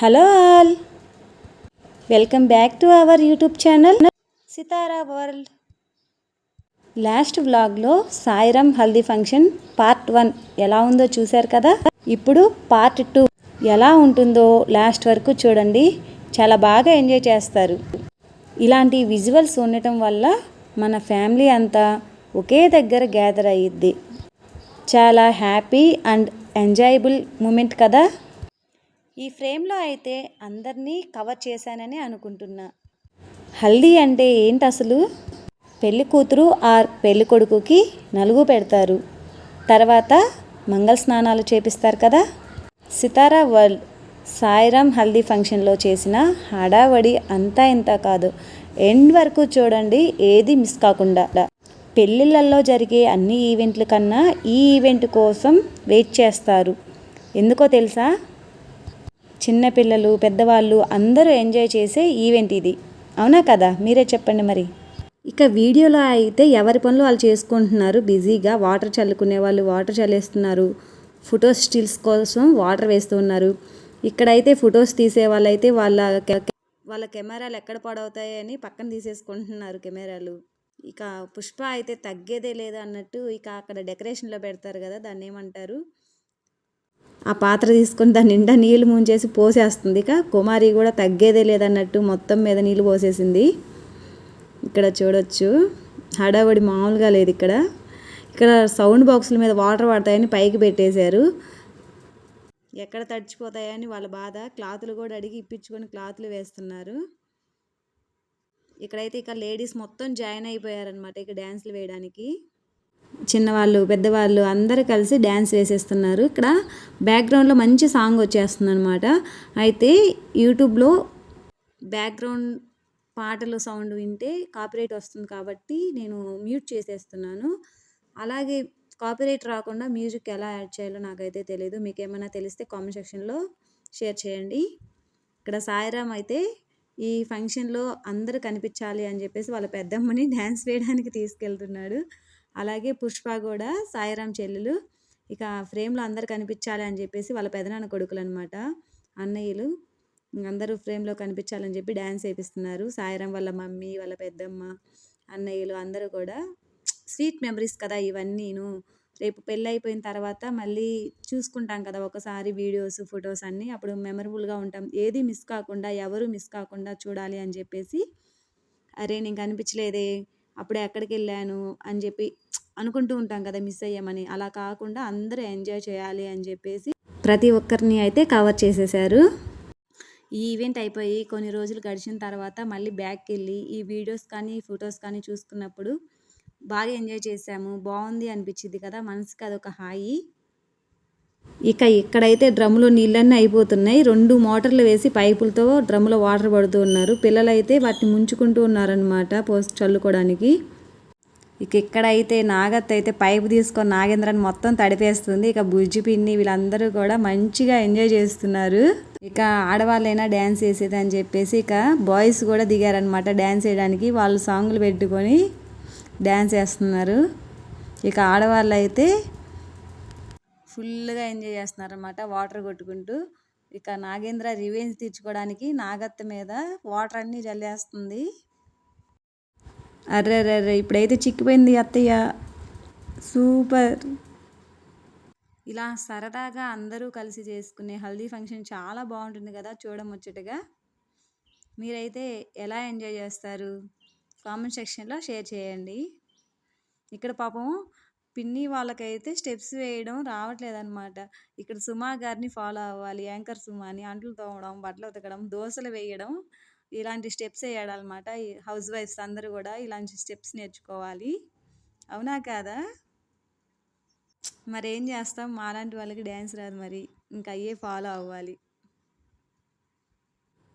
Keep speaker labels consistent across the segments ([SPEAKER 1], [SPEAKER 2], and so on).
[SPEAKER 1] Hello all. Welcome back to our YouTube channel Sitara world last వ్లాగ్లో Sairam haldi function part one ఎలా ఉందో చూశారు కదా? ఇప్పుడు పార్ట్ టూ ఎలా ఉంటుందో లాస్ట్ వరకు చూడండి. చాలా బాగా ఎంజాయ్ చేస్తారు. ఇలాంటి విజువల్స్ ఉండటం వల్ల మన ఫ్యామిలీ అంతా ఒకే దగ్గర గ్యాదర్ అయ్యిద్ది. చాలా హ్యాపీ అండ్ ఎంజాయబుల్ మూమెంట్ కదా? ఈ ఫ్రేమ్లో అయితే అందరినీ కవర్ చేశానని అనుకుంటున్నా. హల్దీ అంటే ఏంటి అసలు పెళ్ళి కూతురు ఆర్ పెళ్ళి కొడుకుకి నలుగు పెడతారు. తర్వాత మంగళ స్నానాలు చేపిస్తారు కదా? సితారా వరల్డ్ సాయిరామ్ హల్దీ ఫంక్షన్లో చేసిన హడావడి అంతా ఇంత కాదు. ఎండ్ వరకు చూడండి ఏది మిస్ కాకుండా. పెళ్ళిళ్ళల్లో జరిగే అన్ని ఈవెంట్ల కన్నా ఈ ఈవెంట్ కోసం వెయిట్ చేస్తారు. ఎందుకో తెలుసా? చిన్నపిల్లలు పెద్దవాళ్ళు అందరూ ఎంజాయ్ చేసే ఈవెంట్ ఇది. అవునా కదా? మీరే చెప్పండి మరి. ఇక వీడియోలో అయితే ఎవరి పనులు వాళ్ళు చేసుకుంటున్నారు? బిజీగా వాటర్ చల్లుకునే వాళ్ళు వాటర్ చల్లేస్తున్నారు. ఫోటో స్టిల్స్ కోసం వాటర్ వేస్తూ ఉన్నారు ఇక్కడైతే ఫొటోస్ తీసే వాళ్ళైతే వాళ్ళ వాళ్ళ కెమెరాలు ఎక్కడ పడవుతాయని పక్కన తీసేసుకుంటున్నారు కెమెరాలు. ఇక పుష్ప అయితే తగ్గేదే లేదు అన్నట్టు ఇక అక్కడ డెకరేషన్లో పెడతారు కదా దాన్ని ఏమంటారు? ఆ పాత్ర తీసుకొని దాని నిండా నీళ్ళు ముంచేసి పోసేస్తుంది. ఇక కుమారి కూడా తగ్గేదే లేదన్నట్టు మొత్తం మీద నీళ్ళు పోసేసింది. ఇక్కడ చూడొచ్చు. హడావడి మామూలుగా లేదు ఇక్కడ. ఇక్కడ సౌండ్ బాక్సుల మీద వాటర్ పడతాయని పైకి పెట్టేశారు. ఎక్కడ తడిచిపోతాయని వాళ్ళ బాధ. క్లాతులు కూడా అడిగి ఇప్పించుకొని క్లాతులు వేస్తున్నారు. ఇక్కడైతే ఇక లేడీస్ మొత్తం జాయిన్ అయిపోయారనమాట ఇక డ్యాన్సులు వేయడానికి. చిన్నవాళ్ళు పెద్దవాళ్ళు అందరూ కలిసి డ్యాన్స్ వేసేస్తున్నారు. ఇక్కడ బ్యాక్గ్రౌండ్లో మంచి సాంగ్ వచ్చేస్తుంది అనమాట అయితే యూట్యూబ్లో బ్యాక్గ్రౌండ్ పాటలు సౌండ్ వింటే కాపీరైట్ వస్తుంది కాబట్టి నేను మ్యూట్ చేసేస్తున్నాను. అలాగే కాపీరైట్ రాకుండా మ్యూజిక్ ఎలా యాడ్ చేయాలో నాకైతే తెలియదు మీకు ఏమైనా తెలిస్తే కామెంట్ సెక్షన్లో షేర్ చేయండి. ఇక్కడ సాయిరామ్ అయితే ఈ ఫంక్షన్లో అందరూ కనిపించాలి అని చెప్పేసి వాళ్ళ పెద్దమ్మని డ్యాన్స్ వేయడానికి తీసుకెళ్తున్నాడు. అలాగే పుష్ప కూడా సాయిరామ్ చెల్లెలు. ఇక ఫ్రేమ్లో అందరు కనిపించాలి అని చెప్పేసి వాళ్ళ పెదనాన్న కొడుకులు అనమాట అన్నయ్యలు అందరూ ఫ్రేమ్లో కనిపించాలని చెప్పి డ్యాన్స్ వేపిస్తున్నారు. సాయిరామ్ వాళ్ళ మమ్మీ వాళ్ళ పెద్దమ్మ అన్నయ్యలు అందరూ కూడా. స్వీట్ మెమరీస్ కదా ఇవన్నీను. రేపు పెళ్ళి అయిపోయిన తర్వాత మళ్ళీ చూసుకుంటాం కదా ఒకసారి వీడియోస్ ఫొటోస్ అన్నీ. అప్పుడు మెమరబుల్గా ఉంటాం. ఏది మిస్ కాకుండా ఎవరు మిస్ కాకుండా చూడాలి అని చెప్పేసి. అరే నేను కనిపించలేదే అప్పుడే ఎక్కడికి వెళ్ళాను అని చెప్పి అనుకుంటూ ఉంటాం కదా మిస్ అయ్యామని. అలా కాకుండా అందరూ ఎంజాయ్ చేయాలి అని చెప్పేసి ప్రతి ఒక్కరిని అయితే కవర్ చేసేసారు. ఈ ఈవెంట్ అయిపోయి కొన్ని రోజులు గడిచిన తర్వాత మళ్ళీ బ్యాక్కి వెళ్ళి ఈ వీడియోస్ కానీ ఫొటోస్ కానీ చూసుకున్నప్పుడు బాగా ఎంజాయ్ చేసాము బాగుంది అనిపించింది కదా. మనసుకి అదొక హాయి. ఇక ఇక్కడైతే డ్రమ్ములో నీళ్ళన్నీ అయిపోతున్నాయి. రెండు మోటార్లు వేసి పైపులతో డ్రమ్ములో వాటర్ పడుతూ ఉన్నారు. పిల్లలైతే వాటిని ముంచుకుంటూ ఉన్నారనమాట పోస్ట్ చల్లుకోవడానికి ఇక ఇక్కడైతే నాగత్ అయితే పైపు తీసుకొని నాగేంద్రని మొత్తం తడిపేస్తుంది. ఇక బుజ్జి పిన్ని వీళ్ళందరూ కూడా మంచిగా ఎంజాయ్ చేస్తున్నారు. ఇక ఆడవాళ్ళైనా డ్యాన్స్ వేసేది అని చెప్పేసి ఇక బాయ్స్ కూడా దిగారనమాట డ్యాన్స్ వేయడానికి. వాళ్ళు సాంగ్లు పెట్టుకొని డ్యాన్స్ వేస్తున్నారు. ఇక ఆడవాళ్ళు అయితే ఫుల్గా ఎంజాయ్ చేస్తున్నారనమాట వాటర్ కొట్టుకుంటూ. ఇక నాగేంద్ర రివెంజ్ తీర్చుకోవడానికి నాగత్త మీద వాటర్ అన్నీ జల్లేస్తుంది అర్రే అర్రే ఇప్పుడైతే చిక్కిపోయింది అత్తయ్య. సూపర్. ఇలా సరదాగా అందరూ కలిసి చేసుకునే హల్దీ ఫంక్షన్ చాలా బాగుంటుంది కదా చూడముచ్చటగా మీరైతే ఎలా ఎంజాయ్ చేస్తారు? కామెంట్ సెక్షన్లో షేర్ చేయండి. ఇక్కడ పాపం పిన్ని వాళ్ళకైతే స్టెప్స్ వేయడం రావట్లేదు అనమాట ఇక్కడ సుమా గారిని ఫాలో అవ్వాలి యాంకర్ సుమాని అంట్లు తోమడం బట్టలు ఉతకడం దోశలు వేయడం ఇలాంటి స్టెప్స్ వేయాలన్నమాట. ఈ హౌస్ వైఫ్స్ అందరూ కూడా ఇలాంటి స్టెప్స్ నేర్చుకోవాలి. అవునా కాదా? మరి ఏం చేస్తాం? మాలాంటి వాళ్ళకి డ్యాన్స్ రాదు మరి. ఇంకా అయ్యే ఫాలో అవ్వాలి.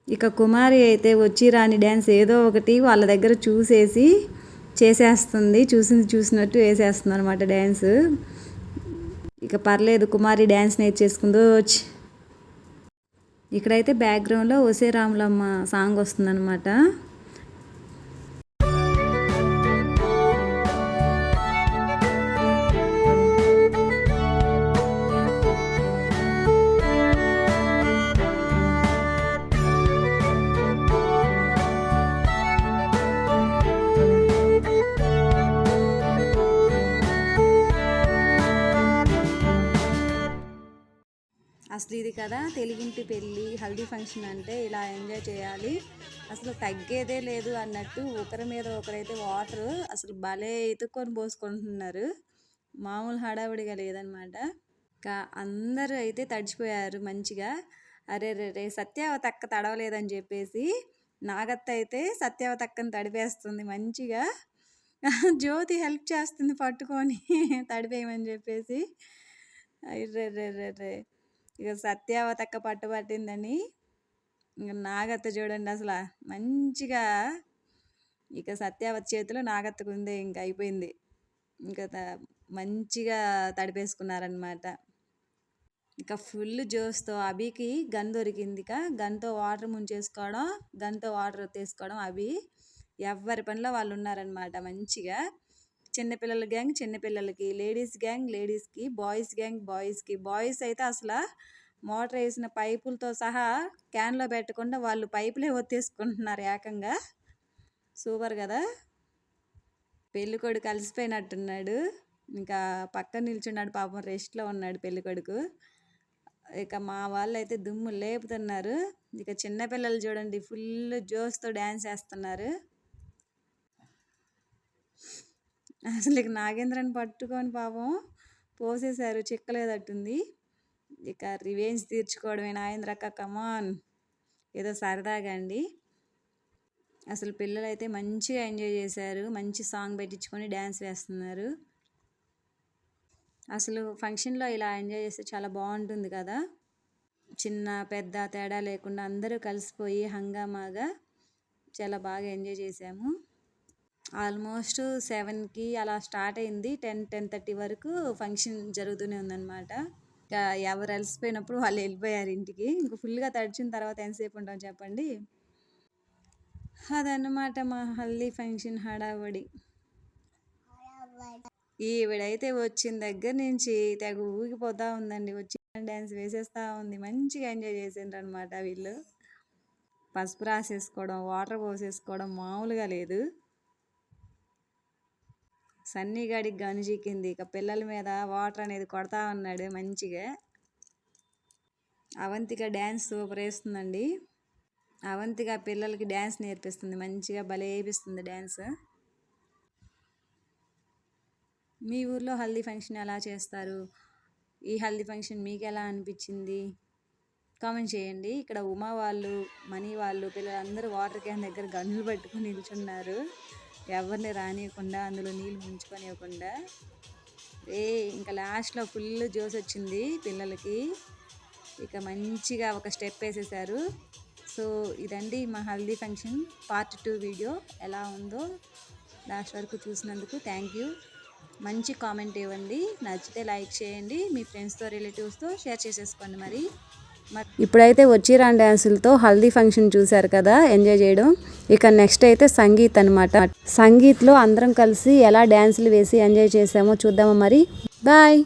[SPEAKER 1] ఇక కుమారి అయితే వచ్చి రాని డ్యాన్స్ ఏదో ఒకటి వాళ్ళ దగ్గర చూసేసి చేసేస్తుంది చూసింది చూసినట్టు వేసేస్తుంది అనమాట డ్యాన్స్ ఇక పర్లేదు కుమారి డ్యాన్స్ నేర్చేసుకుందో వచ్చి ఇక్కడైతే బ్యాక్గ్రౌండ్లో ఒసే రాములమ్మ సాంగ్ వస్తుందన్నమాట. అసలు ఇది కదా తెలుగింటి పెళ్ళి హల్దీ ఫంక్షన్ అంటే ఇలా ఎంజాయ్ చేయాలి. అసలు తగ్గేదే లేదు అన్నట్టు ఒకరి మీద ఒకరైతే వాటర్ అసలు భలే ఇతుక్కొని పోసుకుంటున్నారు. మామూలు హడావుడిగా లేదనమాట. ఇంకా అందరూ అయితే తడిచిపోయారు మంచిగా. అరే రే రే సత్యావతి అక్క తడవలేదని చెప్పేసి నాగత్త అయితే సత్యావతి అక్కని తడిపేస్తుంది మంచిగా. జ్యోతి హెల్ప్ చేస్తుంది పట్టుకొని తడిపేయమని చెప్పేసి. అర్రే రే రే రే. ఇక సత్యావతక్క పట్టుబట్టిందని పట్టు పట్టిందని ఇక నాగత్త చూడండి అసలు మంచిగా ఇక సత్యావతి చేతిలో నాగత్తకు ఉంది ఇంకా అయిపోయింది. ఇంకా మంచిగా తడిపేసుకున్నారనమాట ఇంకా ఫుల్ జోస్తో అభికి గన్ దొరికింది ఇక. గన్తో వాటర్ ముంచేసుకోవడం గన్తో వాటర్ తీసుకోవడం అభి ఎవరి పనిలో వాళ్ళు ఉన్నారనమాట మంచిగా. చిన్నపిల్లల గ్యాంగ్ చిన్నపిల్లలకి లేడీస్ గ్యాంగ్ లేడీస్కి. బాయ్స్ గ్యాంగ్ బాయ్స్కి. బాయ్స్ అయితే అసలు మోటార్ వేసిన పైపులతో సహా క్యాన్లో పెట్టకుండా వాళ్ళు పైపులే ఒత్తేసుకుంటున్నారు ఏకంగా. సూపర్ కదా? పెళ్ళికొడుకు కలిసిపోయినట్టున్నాడు. ఇంకా పక్కన నిల్చున్నాడు పాపం రెస్ట్లో ఉన్నాడు పెళ్ళికొడుకు. ఇక మా వాళ్ళు అయితే దుమ్ము లేపుతున్నారు. ఇక చిన్నపిల్లలు చూడండి ఫుల్ జోస్తో డ్యాన్స్ వేస్తున్నారు. అసలు ఇక నాగేంద్రని పట్టుకొని పాపం పోసేశారు చిక్కలేదట్టుంది ఇక రివెంజ్ తీర్చుకోవడమే నాగేంద్ర అక్క కమాన్ ఏదో సరదాగా అండి. అసలు పిల్లలు అయితే మంచిగా ఎంజాయ్ చేశారు మంచి సాంగ్ పెట్టించుకొని డ్యాన్స్ వేస్తున్నారు. అసలు ఫంక్షన్లో ఇలా ఎంజాయ్ చేస్తే చాలా బాగుంటుంది కదా. చిన్న పెద్ద తేడా లేకుండా అందరూ కలిసిపోయి హంగామాగా చాలా బాగా ఎంజాయ్ చేసాము ఆల్మోస్ట్ సెవెన్కి అలా స్టార్ట్ అయింది. టెన్ టెన్ థర్టీ వరకు ఫంక్షన్ జరుగుతూనే ఉందన్నమాట. ఇంకా ఎవరు అలసిపోయినప్పుడు వాళ్ళు వెళ్ళిపోయారు ఇంటికి. ఇంకా ఫుల్గా తడిచిన తర్వాత ఎంతసేపు ఉంటాం చెప్పండి? అదన్నమాట మా హల్దీ ఫంక్షన్ హడావడి. ఈవిడైతే వచ్చిన దగ్గర నుంచి తెగ ఊగిపోతా ఉందండి. వచ్చి డ్యాన్స్ వేసేస్తా ఉంది. మంచిగా ఎంజాయ్ చేసిండ్రు అనమాట వీళ్ళు. పసుపు రాసేసుకోవడం వాటర్ పోసేసుకోవడం మామూలుగా లేదు. సన్నీ గడికి గనుజీకింది ఇక పిల్లల మీద వాటర్ అనేది కొడతా ఉన్నాడు మంచిగా. అవంతిక డ్యాన్స్ సూపర్ వేస్తుందండి. అవంతిక పిల్లలకి డ్యాన్స్ నేర్పిస్తుంది. మంచిగా భలే వేపిస్తుంది డ్యాన్స్ మీ ఊర్లో హల్దీ ఫంక్షన్ ఎలా చేస్తారు? ఈ హల్దీ ఫంక్షన్ మీకు ఎలా అనిపించింది? కామెంట్ చేయండి. ఇక్కడ ఉమా వాళ్ళు మనీ వాళ్ళు పిల్లలందరూ వాటర్ క్యాన్ దగ్గర గన్నులు పట్టుకొని నిల్చున్నారు. ఎవరిని రానియకుండా అందులో నీళ్ళు ముంచుకొనివ్వకుండా ఏ ఇంకా లాస్ట్లో ఫుల్ జోస్ వచ్చింది పిల్లలకి. ఇక మంచిగా ఒక స్టెప్ వేసేసారు. సో ఇదండి మా haldi function part two video. ఎలా ఉందో లాస్ట్ వరకు చూసినందుకు థ్యాంక్ యూ. మంచి కామెంట్ ఇవ్వండి. నచ్చితే లైక్ చేయండి. మీ ఫ్రెండ్స్తో రిలేటివ్స్తో షేర్ చేసేసుకోండి మరి. ఇప్పుడైతే వచ్చిరా డ్యాన్సులతో హల్దీ ఫంక్షన్ చూశారు కదా ఎంజాయ్ చేయడం. ఇక నెక్స్ట్ అయితే సంగీత్ అనమాట సంగీత్లో అందరం కలిసి ఎలా డ్యాన్సులు వేసి ఎంజాయ్ చేసామో చూద్దామా మరి. బాయ్.